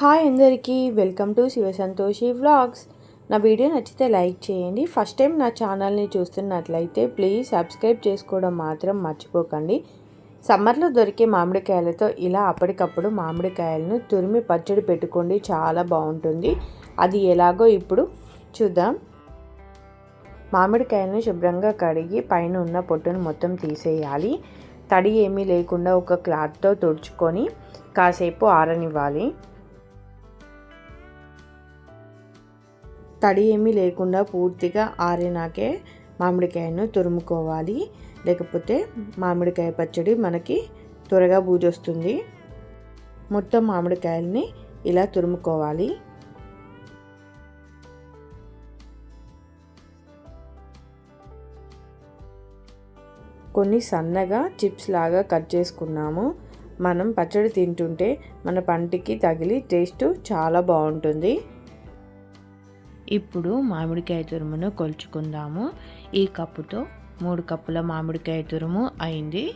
Hi అందరికీ welcome to Shiva Santoshi vlogs. నా video నచ్చితే లైక్ చేయండి. ఫస్ట్ టైం నా ఛానల్ని చూస్తున్నట్లయితే ప్లీజ్ సబ్స్క్రైబ్ చేసుకోవడం మాత్రం మర్చిపోకండి. సమ్మర్లో దొరికే మామిడికాయలతో ఇలా అప్పటికప్పుడు మామిడికాయలను తురిమి పచ్చడి పెట్టుకోండి. చాలా బాగుంటుంది. అది ఎలాగో ఇప్పుడు చూద్దాం. మామిడికాయలను శుభ్రంగా కడిగి పైన ఉన్న పొట్టును మొత్తం తీసేయాలి. తడి ఏమీ లేకుండా ఒక క్లాత్తో తుడుచుకొని కాసేపు ఆరనివ్వాలి. తడి ఏమీ లేకుండా పూర్తిగా ఆరినాకే మామిడికాయను తురుముకోవాలి. లేకపోతే మామిడికాయ పచ్చడి మనకి త్వరగా బూజొస్తుంది. మొత్తం మామిడికాయల్ని ఇలా తురుముకోవాలి. కొన్ని సన్నగా చిప్స్ లాగా కట్ చేసుకున్నాము. మనం పచ్చడి తింటుంటే మన పంటికి తగిలి టేస్ట్ చాలా బాగుంటుంది. ఇప్పుడు మామిడికాయ తురుమును కొలుచుకుందాము. ఈ కప్పుతో మూడు కప్పుల మామిడికాయ తురుము అయింది.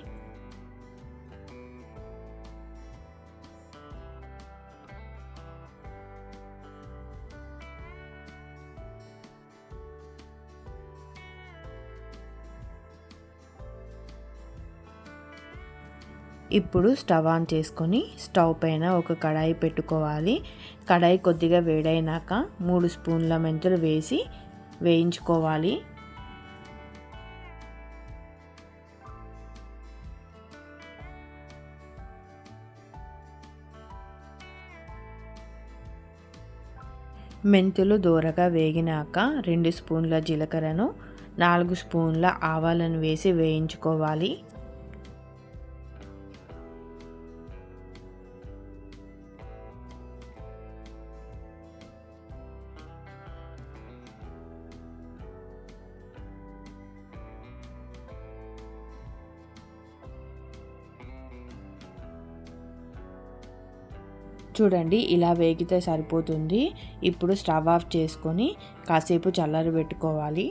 ఇప్పుడు స్టవ్ ఆన్ చేసుకొని స్టవ్ పైన ఒక కడాయి పెట్టుకోవాలి. కడాయి కొద్దిగా వేడైనాక మూడు స్పూన్ల మెంతులు వేసి వేయించుకోవాలి. మెంతులు దూరగా వేగినాక రెండు స్పూన్ల జీలకర్రను నాలుగు స్పూన్ల ఆవాలను వేసి వేయించుకోవాలి. చూడండి ఇలా వేగితే సరిపోతుంది. ఇప్పుడు స్టవ్ ఆఫ్ చేసుకొని కాసేపు చల్లారి పెట్టుకోవాలి.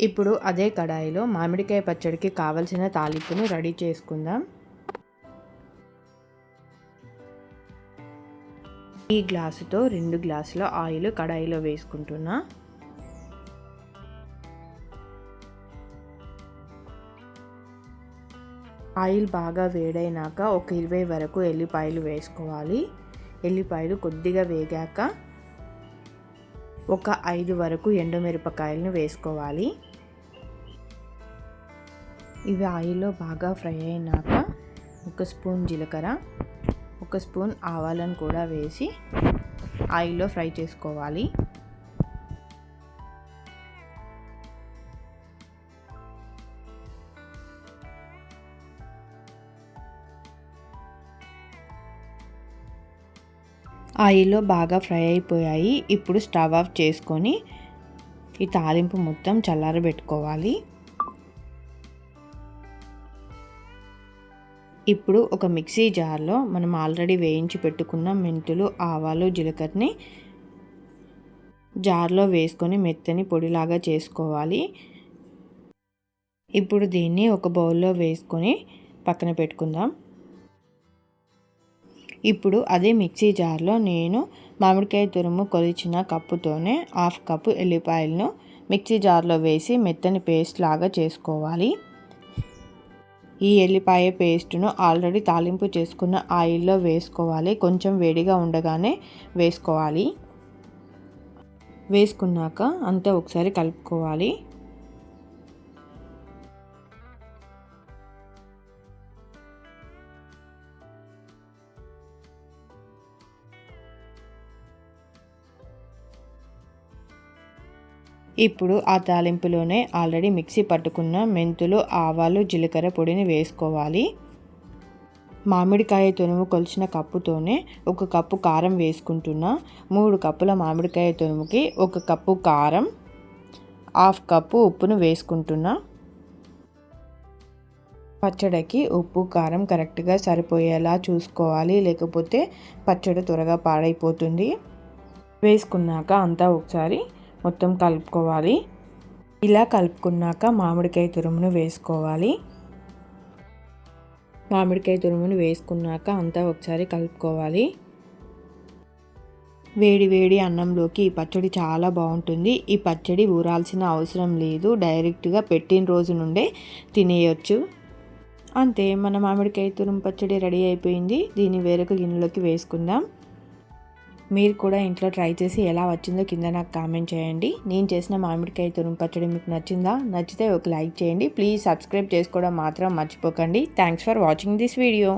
ఇప్పుడు అదే కడాయిలో మామిడికాయ పచ్చడికి కావలసిన తాలింపును రెడీ చేసుకుందాం. ఈ గ్లాసుతో రెండు గ్లాసుల ఆయిల్ కడాయిలో వేసుకుంటున్నా. ఆయిల్ బాగా వేడైనాక ఒక ఇరవై వరకు ఎల్లిపాయలు వేసుకోవాలి. ఎల్లిపాయలు కొద్దిగా వేగాక ఒక ఐదు వరకు ఎండుమిరపకాయలను వేసుకోవాలి. ఇవి ఆయిల్లో బాగా ఫ్రై అయినాక ఒక స్పూన్ జీలకర్ర ఒక స్పూన్ ఆవాలను కూడా వేసి ఆయిల్లో ఫ్రై చేసుకోవాలి. ఆయిల్లో బాగా ఫ్రై అయిపోయాయి. ఇప్పుడు స్టవ్ ఆఫ్ చేసుకొని ఈ తాలింపు మొత్తం చల్లారబెట్టుకోవాలి. ఇప్పుడు ఒక మిక్సీ జార్లో మనం ఆల్రెడీ వేయించి పెట్టుకున్న మెంతులు ఆవాలు జీలకర్రని జార్లో వేసుకొని మెత్తని పొడిలాగా చేసుకోవాలి. ఇప్పుడు దీన్ని ఒక బౌల్లో వేసుకొని పక్కన పెట్టుకుందాం. ఇప్పుడు అదే మిక్సీ జార్లో నేను మామిడికాయ తురుము కొలిచిన కప్పుతోనే హాఫ్ కప్పు ఎల్లిపాయలను మిక్సీ జార్లో వేసి మెత్తని పేస్ట్ లాగా చేసుకోవాలి. ఈ ఎల్లిపాయ పేస్ట్ను ఆల్రెడీ తాలింపు చేసుకున్న ఆయిల్లో వేసుకోవాలి. కొంచెం వేడిగా ఉండగానే వేసుకోవాలి. వేసుకున్నాక అంతా ఒకసారి కలుపుకోవాలి. ఇప్పుడు ఆ తాలింపులోనే ఆల్రెడీ మిక్సీ పట్టుకున్న మెంతులు ఆవాలు జీలకర్ర పొడిని వేసుకోవాలి. మామిడికాయ తునుము కొలిచిన కప్పుతోనే ఒక కప్పు కారం వేసుకుంటున్నా. మూడు కప్పుల మామిడికాయ తునుముకి ఒక కప్పు కారం హాఫ్ కప్పు ఉప్పును వేసుకుంటున్నా. పచ్చడికి ఉప్పు కారం కరెక్ట్గా సరిపోయేలా చూసుకోవాలి. లేకపోతే పచ్చడి త్వరగా పాడైపోతుంది. వేసుకున్నాక అంతా ఒకసారి మొత్తం కలుపుకోవాలి. ఇలా కలుపుకున్నాక మామిడికాయ తురుమును వేసుకోవాలి. మామిడికాయ తురుమును వేసుకున్నాక అంతా ఒకసారి కలుపుకోవాలి. వేడి వేడి అన్నంలోకి ఈ పచ్చడి చాలా బాగుంటుంది. ఈ పచ్చడి ఊరాల్సిన అవసరం లేదు. డైరెక్ట్గా పెట్టిన రోజు నుండే తినేయొచ్చు. అంతే మన మామిడికాయ తురుము పచ్చడి రెడీ అయిపోయింది. దీన్ని వేరొక గిన్నెలోకి వేసుకుందాం. మీరు కూడా ఇంట్లో ట్రై చేసి ఎలా వచ్చిందో కింద నాకు కామెంట్ చేయండి. నేను చేసిన మామిడికాయ తురుము పచ్చడి మీకు నచ్చిందా? నచ్చితే ఒక లైక్ చేయండి. ప్లీజ్ సబ్స్క్రైబ్ చేసుకోవడం మాత్రం మర్చిపోకండి. Thanks for watching this video.